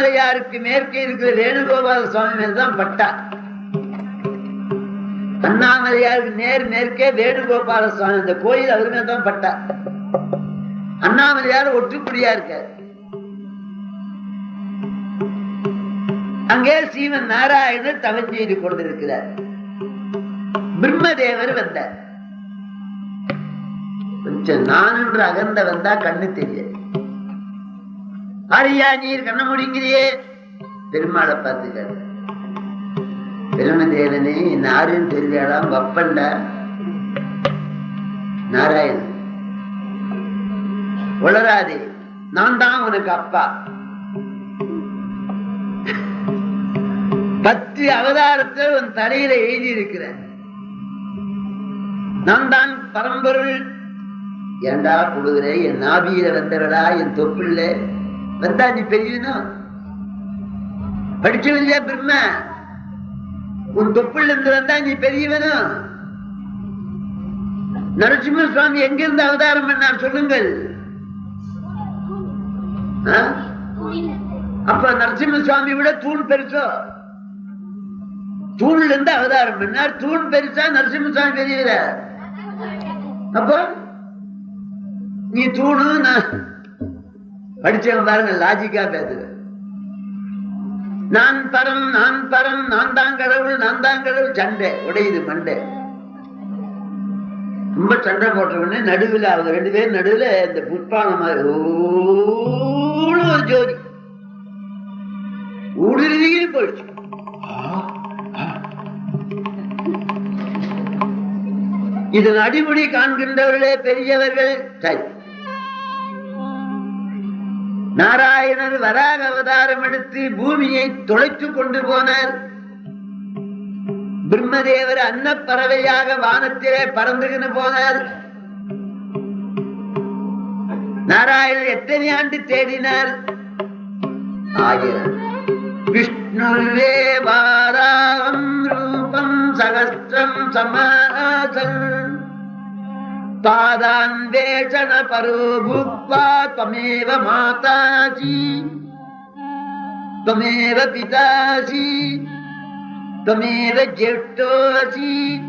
திருமலையாருக்கு மேற்கே இருக்கிற வேணுகோபால சுவாமி மேல் தான் பட்டா. அண்ணாமலையாருக்கு நேர் மேற்கே வேணுகோபால சுவாமி அந்த கோயில் அவர் மேல் தான் பட்டார் அண்ணாமலையார் ஒற்றுப்படியா இருக்கார். அங்கே சீவன் நாராயணர் தவம் செய்து கொண்டிருக்கிறார். பிரம்மதேவர் வந்தார். கொஞ்சம் நான் என்று அகந்த வந்தா கண்ணு தெரியாது. ஆரியா நீர் கண்ண முடிங்கிறியே பெருமாளை பார்த்துக்க. பெருமதேவனே நாருன்னு தெரியாடாம் வப்பண்டா. நாராயணன். உளராதே நான் தான் உனக்கு அப்பா. பத்து அவதாரத்தை உன் தலையில எழுதி இருக்கிறேன் நான் தான் பரம்பொருள். ஏண்டா கொடுக்குற என் நாபியில வந்தவடா என் தொப்புள்ள. வந்தா நீ பெரியனா? படிச்சவன் பிரம்ம உன் தொப்புள் இருந்து வந்தா நீ பெரியவனும் நரசிம்ம சுவாமி எங்கிருந்து அவதாரம் பண்ணார் சொல்லுங்கள். ஆ? அப்ப நரசிம்ம சுவாமி விட தூண் பெருசோ? தூண்ல இருந்து அவதாரம் பண்ணார். தூண் பெருசா நரசிம்ம சுவாமி பெரியவர் அப்போ? நீ தூணு நான் படிச்சவன் பாருங்க லாஜிக்கா பேசுவேன் நான் பரம் நான் பரம் நான் தான் கடவுள் நான் தான் கடவுள். சண்டை உடையுது மண்டை. ரொம்ப சண்டை போட்டவொடனே நடுவில் அவங்க ரெண்டு பேரும் நடுவில் இந்த புஷ்பானம் மாதிரி ஒரு ஜோதி. ஊடுருவியே போயிடுச்சு. இதன் அடிமுடி காண்கின்றவர்களே பெரியவர்கள். சரி. நாராயணர் வராக அவதாரம் எடுத்து பூமியை தொலைத்துக் கொண்டு போனார். பிரம்மதேவர் அன்னப்பறவையாக வானத்திலே பறந்துகின்னு போனார். நாராயணர் எத்தனை ஆண்டு தேடினார்? ஆயிரம். விஷ்ணுவே வாராம் ரூபம் சகஸ்திரம் சமாசன் तादान्वेषण परो भूत्वा त्वमेव मातासि त्वमेव पितासि त्वमेव ज्येष्ठोऽसि।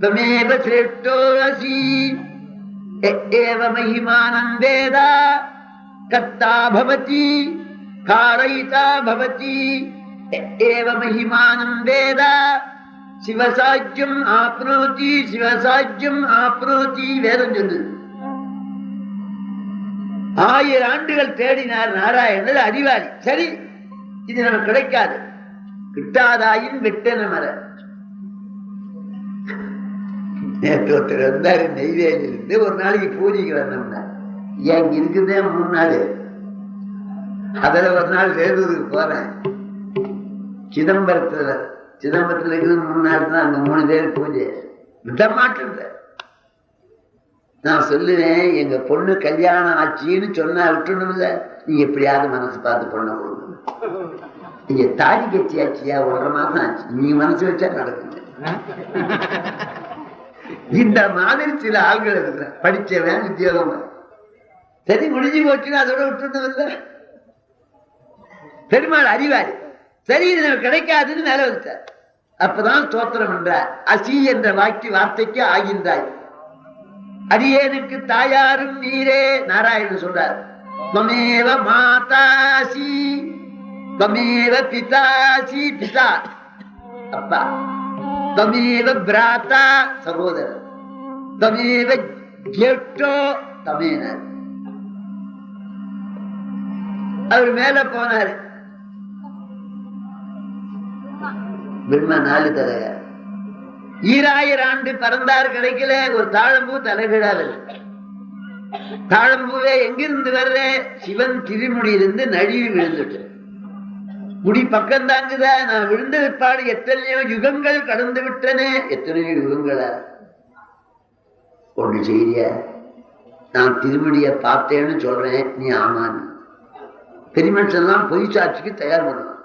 त्वमेव श्रेष्ठोऽसि। एव महिमानं वेद। कर्ता भवति। कारयिता भवति। एव महिमानं वेद। சிவசாஜ்யம் ஆப்னோதி சிவசாஜ்யம் ஆப்னோதி வேதம் சொல்லுது. ஆயிரம் ஆண்டுகள் தேடினார் நாராயணர் அறிவாளி. சரி இது நமக்கு கிடைக்காது. கிட்டாதாயின் வெட்டன மர. நேற்று ஒருத்தர் வந்தாரு நெய்வேலி இருந்து ஒரு நாளைக்கு பூஜைக்கு வரணும்னா. ஏன் இருக்குதே மூணு நாள். அதுல ஒரு நாள் வேலூருக்கு போறேன். சிதம்பரத்துல சிதம்பரத்துல இருக்குது மூணு நாள் தான் மூணு பேர் பூஜை. விட மாட்டேன் நான் சொல்லுவேன் எங்க பொண்ணு கல்யாணம் ஆச்சுன்னு சொன்னா விட்டுணும்ல நீ எப்படியாவது மனசு பார்த்து பொண்ணை கொடுக்கணும். நீங்க தாடி கட்சி ஆச்சியா? ஒன்றரை மாசம் ஆச்சு. நீங்க மனசு வச்சா நடக்குது. இந்த மாதிரி சில ஆள்கள் இருக்கிற படிச்சவன் உத்தியோகம். சரி முடிஞ்சு போச்சுன்னா அதோட விட்டுருந்தவல்ல பெருமாள் அறிவாளி. சரி இது கிடைக்காதுன்னு மேல வச்சார் அப்பதான் தோத்திரம் என்றார். அசி என்ற வாக்கி வார்த்தைக்கு ஆகின்றாய். அடியேனுக்கு தாயாரும் நீரே நாராயணன் சொல்றார். மமேவ மாதாசி மமேவ பிதாசி பிதா. அப்பா. தமேவ பிராத்தா சகோதரர். தமேவ ஜேஷ்டோ தமேனர். அவர் மேல போனாரு. பிரம்ம நாலு தலைய ஈராயிரம் ஆண்டு பறந்தார் கிடைக்கல ஒரு தாழம்பூ தலைவிழாவில் தாழம்பூவே எங்கிருந்து வர்ற? சிவன் திருமுடியிலிருந்து நழுவி விழுந்துட்டு. முடி பக்கம் தாங்குதா? நான் விழுந்த விற்பாடு எத்தனையோ யுகங்கள் கடந்து விட்டனே? எத்தனையோ யுகங்களா? ஒன்று செய்திய நான் திருமணிய பார்த்தேன்னு சொல்றேன். நீ ஆமான்னு. பெருமனுஷன்லாம் பொய் சாட்சிக்கு தயார் பண்ணுவான்.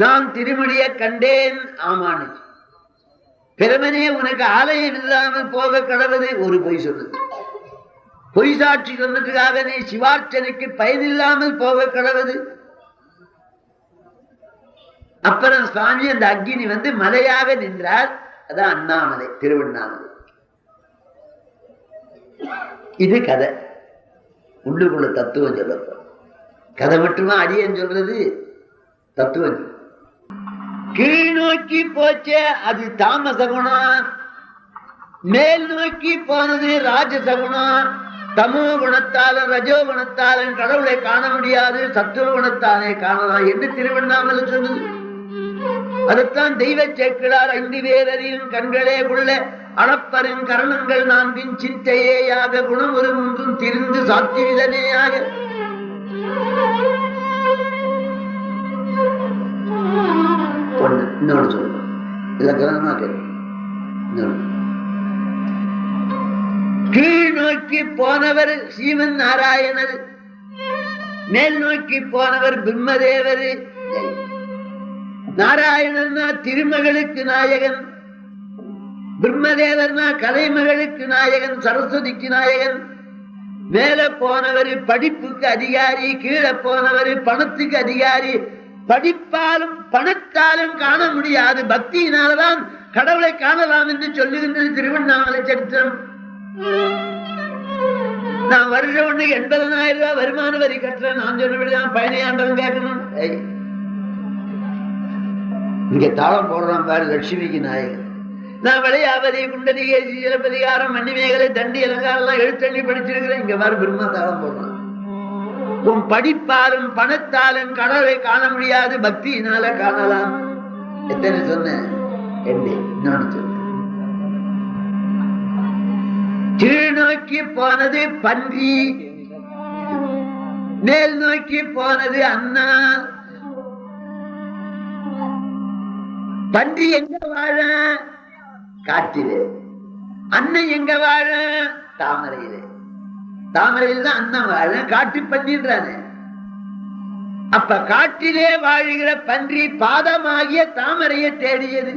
நான் திருமணிய கண்டேன். ஆமானு. பெருமனே உனக்கு ஆலயம் இல்லாமல் போக கடவுது ஒரு பொய் சொல்லுது பொய் சாட்சி சொன்னதுக்காக நீ சிவார்ச்சனைக்கு பயனில்லாமல் போக கடவுது அப்புறம் சுவாமி அந்த அக்னி வந்து மலையாக நின்றார். அதான் அண்ணாமலை திருவண்ணாமலை. இது கதை. உள்ளுக்குள்ள தத்துவம் சொல்லப்போ கதை மட்டுமா அடியன் சொல்றது? தத்துவம் கீழ் நோக்கி போச்சே அது தாம குணம். மேல் நோக்கி போனது ராஜ குணம். தமோ குணத்தாலும் ரஜோ குணத்தாலும் கடவுளை காண முடியாது சத்துவ குணத்தாலே காணலாம் என்று திருவண்ணாமலை சொன்னது அதுதான் தெய்வ சேக்கிழார் ஐந்து பேரறியும் கண்களே உள்ள அளப்பரும் கரணங்கள் நான்கின் சிந்தையேயாக குணம் ஒரு முன்றும் திரிந்து சாத்திவிதனேயாக. ஒண்ணு இன்னொன்னு சொல்லுவோம் இலக்கணமா கேட்கும் கீழ் நோக்கி போனவர் சீமன் நாராயணர். மேல் நோக்கி போனவர் பிரம்மதேவர். நாராயணன்னா திருமகளுக்கு நாயகன். பிரம்மதேவர்னா கலைமகளுக்கு நாயகன் சரஸ்வதிக்கு நாயகன். மேல போனவர் படிப்புக்கு அதிகாரி கீழே போனவர் பணத்துக்கு அதிகாரி. படிப்பாலும் பணத்தாலும் காண முடியாது. பக்தியினால்தான் கடவுளை காணலாம் என்று சொல்லுகின்றது திருவண்ணாமலை சரித்திரம். நான் வருஷ ஒண்ணு எண்பதனாயிரம் ரூபாய் வருமான வரி கட்டுறேன். நான் சொன்னபடிதான் பயணியாண்டவன் கேட்கணும். இங்க தாளம் போடுறான் பாரு லட்சுமிக்கு நாயகர் நான் விளையாபதி குண்டலிகை சிலப்பதிகாரம் மண்ணிமேகலை தண்டி அலங்காரம் எல்லாம் எழுத்தண்ணி படிச்சிருக்கிறேன். இங்க பாரு பிரம்மா தாளம் போடுறான். உன் படிப்பாலும் பணத்தாலும் கடவுளை காண முடியாது பக்தியினால காணலாம். எத்தனை சொன்னேன் எட்டு சொன்னேன் கீழ் நோக்கி போனது பன்றி மேல் நோக்கி போனது அண்ணா. பன்றி எங்க வாழ? காட்டிலே. அண்ணன் எங்க வாழ? தாமரையிலே. தாமரையில் தான் அண்ணன் வாழ காட்டு பன்றின்றானே அப்ப காட்டிலே வாழுகிற பன்றி பாதமாகிய தாமரையை தேடியது.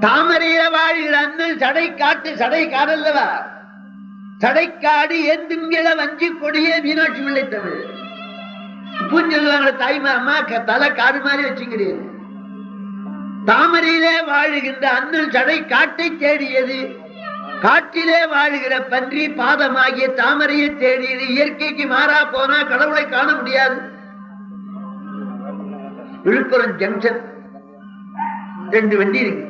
தாமரையில வாழ்கிற அண்ணன் சடை காட்டு சடை காடல்லவா சடைக்காடு எந்திங்கிற வஞ்சி கொடியே மீனாட்சி பிள்ளை தமிழ் பூஞ்சொல்லுவாங்க தாய்மாமா க- தலை காடு மாதிரி வச்சுக்கிறீங்க தாமரையிலே வாழுகின்ற அண்ணன் சடை காட்டை தேடியது. காட்டிலே வாழுகிற பன்றி பாதமாகிய தாமரையை தேடி இயற்கைக்கு மாறா போனா கடவுளை காண முடியாது. விழுப்புரம் ஜங்ஷன் ரெண்டு வண்டி இருக்கு.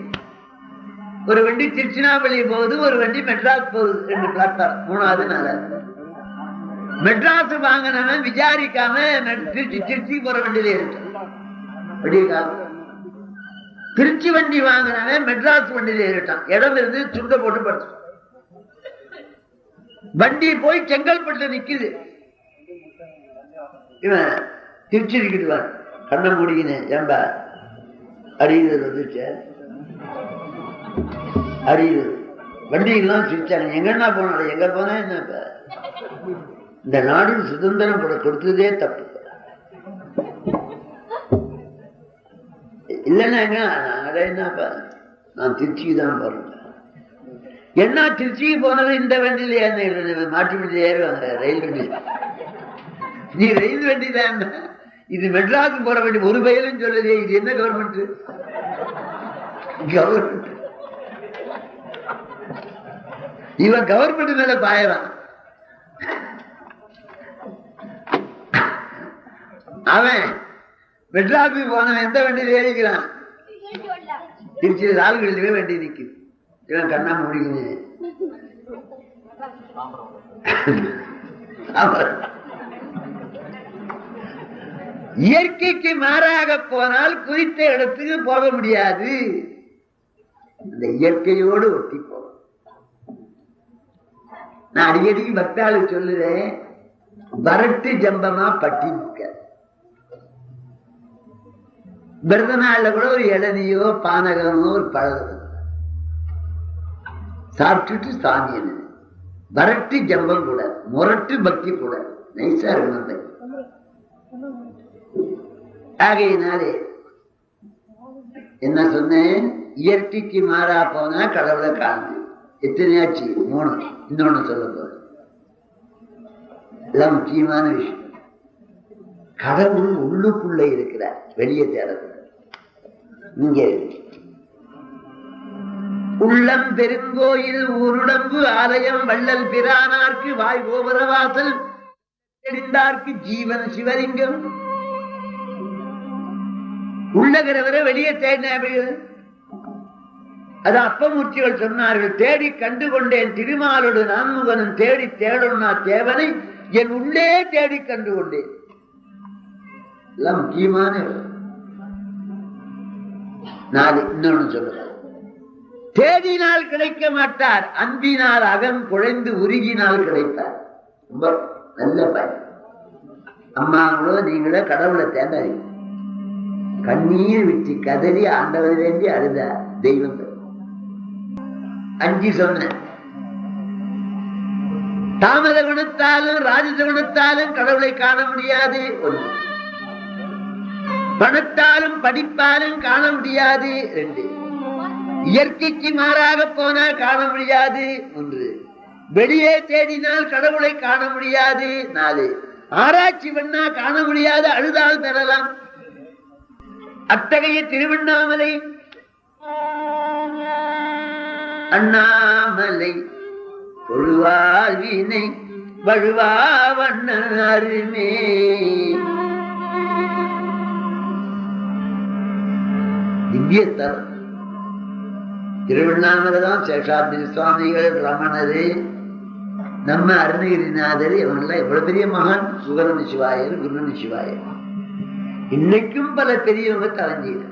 ஒரு வண்டி திருச்சினாப்பள்ளி போகுது ஒரு வண்டி மெட்ராஸ் போகுது. ரெண்டு பிளாட்ஃபார்ம் மூணாவது நாலாவது மெட்ராஸ் வாங்கினவன் விசாரிக்காம திருச்சி திருச்சி போற வண்டியில இருக்கு? திருச்சி வண்டி வாங்கினவன் மெட்ராஸ் வண்டியில ஏறிட்டான் இடம் இருந்து சுண்ட போட்டு படுத்து வண்டி போய் செங்கல்பட்டு நிக்குது. இவன் திருச்சி இருக்கிட்டுவான் கண்ணை முடிக்கினேன் ஏன்பா அரியலூர் வந்துச்சு அரியலூர் வண்டியெல்லாம் சிரிச்சாங்க எங்கன்னா போனாலும் எங்க போனா என்ன இப்ப? இந்த நாடு சுதந்திரம் கூட கொடுத்ததே தப்பு. இல்லைன்னா எங்க? நாங்களே என்னப்பா நான் திருச்சிக்கு தான் போறேன். என்ன திருச்சிக்கு போனது இந்த வண்டியில ஏறின மாட்டு வண்டியில ஏறுவாங்க ரயில் வண்டியில் நீ ரயில் வண்டி தான் இது மெட்ராஸுக்கு போற வண்டி ஒரு பயிலும் சொல்லலையே இது என்ன கவர்மெண்ட் கவர்மெண்ட் இவன் கவர்மெண்ட் மேல பாயறான் அவன் மெட்ராஸுக்கு போனவன் எந்த வண்டியில ஏறிக்கிறான்? திருச்சியில் ஆளுகளிலே வண்டி நிற்குது இதெல்லாம் கண்ணா முடிக்குது இயற்கைக்கு மாறாக போனால் குறித்த இடத்துக்கு போக முடியாது. இந்த இயற்கையோடு ஒட்டி போகும். நான் அடிக்கடிக்கு பக்தாளு சொல்லுறேன் வரட்டு ஜம்பமா பட்டி முக்க விரத நாள்ல கூட ஒரு இளநியோ பானகமோ ஒரு பழம் சாப்பிட்டுட்டு சாமி வரட்டு ஜம்பம் கூட முரட்டு பக்தி கூட நைசா இருந்தது ஆகையினாலே என்ன சொன்னேன்? இயற்கைக்கு மாறா போனா கடவுளை காணு எத்தனையாச்சு? மூணு. இன்னொன்னு சொல்ல போறேன். இதெல்லாம் முக்கியமான விஷயம். கடவுள் உள்ளுக்குள்ள இருக்கிறார். வெளியே தேடக்கூடாது. இங்க உள்ளம் பெருங்கோயில் ஊருடம்பு ஆலயம் வள்ளல் பிரானார்க்கு வாய் கோபுரவாசல் தெரிந்தார்க்கு ஜீவன் சிவலிங்கம். உள்ளகிறவரை வெளியே தேடின அது அப்பமூர்த்திகள் சொன்னார்கள் தேடி கண்டு கொண்டேன் திருமாலோடு நான்முகனும் தேடி தேடணும்னா தேவனை என் உள்ளே தேடி கண்டு கொண்டேன் எல்லாம் முக்கியமான நாலு இன்னொன்னு சொல்லுங்க தேடினால் கிடைக்க மாட்டார் அன்பினால் அகம் குழைந்து உருகினால் கிடைத்தார் ரொம்ப நல்ல பயன் அம்மாங்களோ நீங்களோ கடவுளை தேடாதீங்க. கண்ணீர் விட்டு கதறி ஆண்டவர் வேண்டி அழுத தெய்வம். அஞ்சு சொன்னேன் தாமத குணத்தாலும் ராஜச குணத்தாலும் கடவுளை காண முடியாது. ஒன்று. பணத்தாலும் படிப்பாலும் காண முடியாது. ரெண்டு. இயற்கைக்கு மாறாக போனால் காண முடியாது. ஒன்று. வெளியே தேடினால் கடவுளை காண முடியாது. நாலு. ஆராய்ச்சி பண்ணா காண முடியாது அழுதால் பெறலாம். அத்தகைய திருவண்ணாமலை. அண்ணாமலை. தொழுவாழ்வினை வழுவா வண்ணருமே திவ்யத்தரம் திருவண்ணாமலை தான் சேஷாத்ரி சுவாமிகள் ரமணரு நம்ம அருணகிரிநாதர் இவங்கெல்லாம் எவ்வளவு பெரிய மகான் சுகரன் சிவாயர் குருநன் சிவாயர் இன்னைக்கும் பல பெரியவங்க தலைஞ்சீங்க